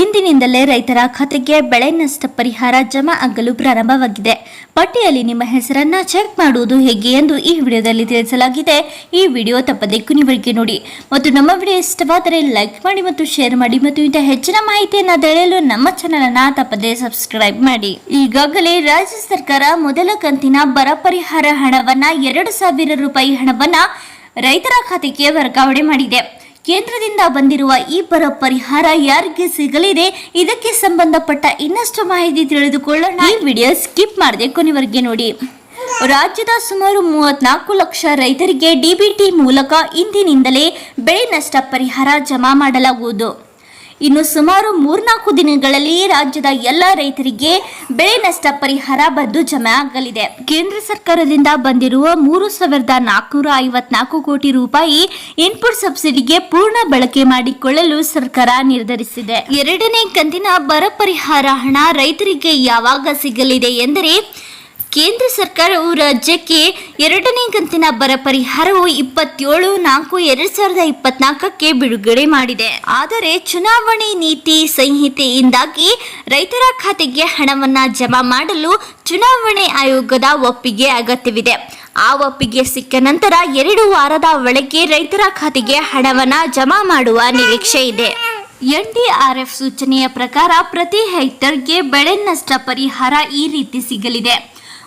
ಇಂದಿನಿಂದಲೇ ರೈತರ ಖಾತೆಗೆ ಬೆಳೆ ನಷ್ಟ ಪರಿಹಾರ ಜಮಾ ಆಗಲು ಪ್ರಾರಂಭವಾಗಿದೆ. ಪಟ್ಟಿಯಲ್ಲಿ ನಿಮ್ಮ ಹೆಸರನ್ನ ಚೆಕ್ ಮಾಡುವುದು ಹೇಗೆ ಎಂದು ಈ ವಿಡಿಯೋದಲ್ಲಿ ತಿಳಿಸಲಾಗಿದೆ. ಈ ವಿಡಿಯೋ ತಪ್ಪದೆ ಕೊನೆವರೆಗೆ ನೋಡಿ. ಮತ್ತು ನಮ್ಮ ವಿಡಿಯೋ ಇಷ್ಟವಾದರೆ ಲೈಕ್ ಮಾಡಿ ಮತ್ತು ಶೇರ್ ಮಾಡಿ ಮತ್ತು ಇಂಥ ಹೆಚ್ಚಿನ ಮಾಹಿತಿಯನ್ನು ತಿಳಿಯಲು ನಮ್ಮ ಚಾನೆಲ್ ಅನ್ನ ತಪ್ಪದೆ ಸಬ್ಸ್ಕ್ರೈಬ್ ಮಾಡಿ. ಈಗಾಗಲೇ ರಾಜ್ಯ ಸರ್ಕಾರ ಮೊದಲ ಕಂತಿನ ಬರ ಪರಿಹಾರ ಹಣವನ್ನ ಎರಡು ಸಾವಿರ ರೂಪಾಯಿ ಹಣವನ್ನ ರೈತರ ಖಾತೆಗೆ ವರ್ಗಾವಣೆ ಮಾಡಿದೆ. ಕೇಂದ್ರದಿಂದ ಬಂದಿರುವ ಈ ಬರ ಪರಿಹಾರ ಯಾರಿಗೆ ಸಿಗಲಿದೆ, ಇದಕ್ಕೆ ಸಂಬಂಧಪಟ್ಟ ಇನ್ನಷ್ಟು ಮಾಹಿತಿ ತಿಳಿದುಕೊಳ್ಳೋಣ. ಈ ವಿಡಿಯೋ ಸ್ಕಿಪ್ ಮಾಡದೆ ಕೊನೆವರೆಗೆ ನೋಡಿ. ರಾಜ್ಯದ ಸುಮಾರು ಮೂವತ್ನಾಲ್ಕು ಲಕ್ಷ ರೈತರಿಗೆ ಡಿಬಿಟಿ ಮೂಲಕ ಇಂದಿನಿಂದಲೇ ಬೆಳೆ ನಷ್ಟ ಪರಿಹಾರ ಜಮಾ ಮಾಡಲಾಗುವುದು. ಇನ್ನು ಸುಮಾರು ಮೂರ್ನಾಲ್ಕು ದಿನಗಳಲ್ಲಿ ರಾಜ್ಯದ ಎಲ್ಲ ರೈತರಿಗೆ ಬೆಳೆ ನಷ್ಟ ಪರಿಹಾರ ಬಂದು ಜಮೆ ಆಗಲಿದೆ. ಕೇಂದ್ರ ಸರ್ಕಾರದಿಂದ ಬಂದಿರುವ ಮೂರು ಸಾವಿರದ ನಾಲ್ಕುನೂರ ಐವತ್ನಾಲ್ಕು ಕೋಟಿ ರೂಪಾಯಿ ಇನ್ಪುಟ್ ಸಬ್ಸಿಡಿಗೆ ಪೂರ್ಣ ಬಳಕೆ ಮಾಡಿಕೊಳ್ಳಲು ಸರ್ಕಾರ ನಿರ್ಧರಿಸಿದೆ. ಎರಡನೇ ಕಂತಿನ ಬರ ಪರಿಹಾರ ಹಣ ರೈತರಿಗೆ ಯಾವಾಗ ಸಿಗಲಿದೆ ಎಂದರೆ ಕೇಂದ್ರ ಸರ್ಕಾರವು ರಾಜ್ಯಕ್ಕೆ ಎರಡನೇ ಕಂತಿನ ಬರ ಪರಿಹಾರವು ಇಪ್ಪತ್ತೇಳು ನಾಲ್ಕು ಎರಡ್ ಸಾವಿರದ ಇಪ್ಪತ್ನಾಲ್ಕಕ್ಕೆ ಬಿಡುಗಡೆ ಮಾಡಿದೆ. ಆದರೆ ಚುನಾವಣೆ ನೀತಿ ಸಂಹಿತೆಯಿಂದಾಗಿ ರೈತರ ಖಾತೆಗೆ ಹಣವನ್ನ ಜಮಾ ಮಾಡಲು ಚುನಾವಣೆ ಆಯೋಗದ ಒಪ್ಪಿಗೆ ಅಗತ್ಯವಿದೆ. ಆ ಒಪ್ಪಿಗೆ ಸಿಕ್ಕ ನಂತರ ಎರಡು ವಾರದ ಒಳಗೆ ರೈತರ ಖಾತೆಗೆ ಹಣವನ್ನ ಜಮಾ ಮಾಡುವ ನಿರೀಕ್ಷೆ ಇದೆ. ಎನ್ಡಿಆರ್ಎಫ್ ಸೂಚನೆಯ ಪ್ರಕಾರ ಪ್ರತಿ ಹೆಕ್ಟರ್ಗೆ ಬೆಳೆ ನಷ್ಟ ಪರಿಹಾರ ಈ ರೀತಿ ಸಿಗಲಿದೆ.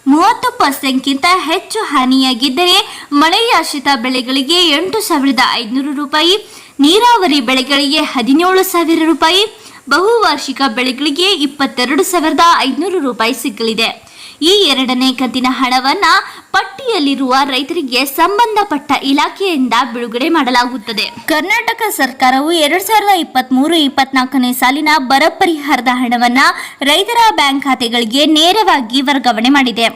ಮೂವತ್ತು ಪರ್ಸೆಂಟ್ಗಿಂತ ಹೆಚ್ಚು ಹಾನಿಯಾಗಿದ್ದರೆ ಮಳೆಯಾಶ್ರಿತ ಬೆಳೆಗಳಿಗೆ ಎಂಟು ಸಾವಿರದ ಐದುನೂರು ರೂಪಾಯಿ, ನೀರಾವರಿ ಬೆಳೆಗಳಿಗೆ ಹದಿನೇಳು ಸಾವಿರ ರೂಪಾಯಿ, ಬಹುವಾರ್ಷಿಕ ಬೆಳೆಗಳಿಗೆ ಇಪ್ಪತ್ತೆರಡು ಸಾವಿರದ ಐದುನೂರು ರೂಪಾಯಿ ಸಿಗಲಿದೆ. ಈ ಎರಡನೇ ಕಂತಿನ ಹಣವನ್ನ ಪಟ್ಟಿಯಲ್ಲಿರುವ ರೈತರಿಗೆ ಸಂಬಂಧಪಟ್ಟ ಇಲಾಖೆಯಿಂದ ಬಿಡುಗಡೆ ಮಾಡಲಾಗುತ್ತದೆ. ಕರ್ನಾಟಕ ಸರ್ಕಾರವು ಎರಡ್ ಸಾವಿರದ ಇಪ್ಪತ್ತ್ ಮೂರು ಇಪ್ಪತ್ನಾಲ್ಕನೇ ಸಾಲಿನ ಬರ ಪರಿಹಾರದ ಹಣವನ್ನ ರೈತರ ಬ್ಯಾಂಕ್ ಖಾತೆಗಳಿಗೆ ನೇರವಾಗಿ ವರ್ಗಾವಣೆ ಮಾಡಿದೆ.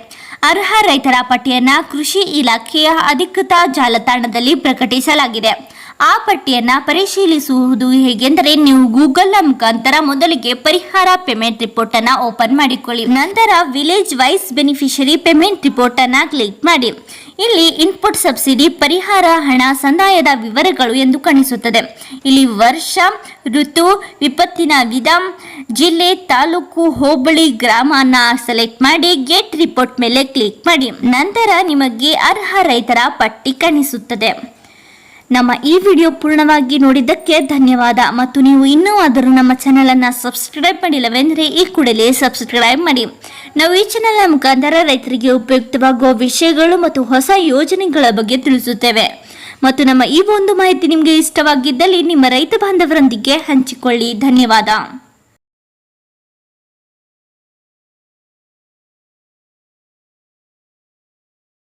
ಅರ್ಹ ರೈತರ ಪಟ್ಟಿಯನ್ನ ಕೃಷಿ ಇಲಾಖೆಯ ಅಧಿಕೃತ ಜಾಲತಾಣದಲ್ಲಿ ಪ್ರಕಟಿಸಲಾಗಿದೆ. ಆ ಪಟ್ಟಿಯನ್ನು ಪರಿಶೀಲಿಸುವುದು ಹೇಗೆಂದರೆ ನೀವು ಗೂಗಲ್ನ ಮುಖಾಂತರ ಮೊದಲಿಗೆ ಪರಿಹಾರ ಪೇಮೆಂಟ್ ರಿಪೋರ್ಟ್ ಅನ್ನು ಓಪನ್ ಮಾಡಿಕೊಳ್ಳಿ. ನಂತರ village wise beneficiary payment report ಅನ್ನು ಕ್ಲಿಕ್ ಮಾಡಿ. ಇಲ್ಲಿ ಇನ್ಪುಟ್ ಸಬ್ಸಿಡಿ, ಪರಿಹಾರ, ಹಣ, ಸಂದಾಯದ ವಿವರಗಳು ಎಂದು ಕಾಣಿಸುತ್ತದೆ. ಇಲ್ಲಿ ವರ್ಷ, ಋತು, ವಿಪತ್ತಿನ ವಿಧ, ಜಿಲ್ಲೆ, ತಾಲೂಕು, ಹೋಬಳಿ, ಗ್ರಾಮನ ಸೆಲೆಕ್ಟ್ ಮಾಡಿ, ಗೆಟ್ ರಿಪೋರ್ಟ್ ಮೇಲೆ ಕ್ಲಿಕ್ ಮಾಡಿ. ನಂತರ ನಿಮಗೆ ಅರ್ಹ ರೈತರ ಪಟ್ಟಿ ಕಾಣಿಸುತ್ತದೆ. ನಮ್ಮ ಈ ವಿಡಿಯೋ ಪೂರ್ಣವಾಗಿ ನೋಡಿದ್ದಕ್ಕೆ ಧನ್ಯವಾದ. ಮತ್ತು ನೀವು ಇನ್ನೂ ಆದರೂ ನಮ್ಮ ಚಾನಲನ್ನು ಸಬ್ಸ್ಕ್ರೈಬ್ ಮಾಡಿಲ್ಲವೆಂದರೆ ಈ ಕೂಡಲೇ ಸಬ್ಸ್ಕ್ರೈಬ್ ಮಾಡಿ. ನಾವು ಈ ಚಾನಲ್ನ ಮುಖಾಂತರ ರೈತರಿಗೆ ಉಪಯುಕ್ತವಾಗುವ ವಿಷಯಗಳು ಮತ್ತು ಹೊಸ ಯೋಜನೆಗಳ ಬಗ್ಗೆ ತಿಳಿಸುತ್ತೇವೆ. ಮತ್ತು ನಮ್ಮ ಈ ಒಂದು ಮಾಹಿತಿ ನಿಮಗೆ ಇಷ್ಟವಾಗಿದ್ದಲ್ಲಿ ನಿಮ್ಮ ರೈತ ಬಾಂಧವರೊಂದಿಗೆ ಹಂಚಿಕೊಳ್ಳಿ. ಧನ್ಯವಾದ.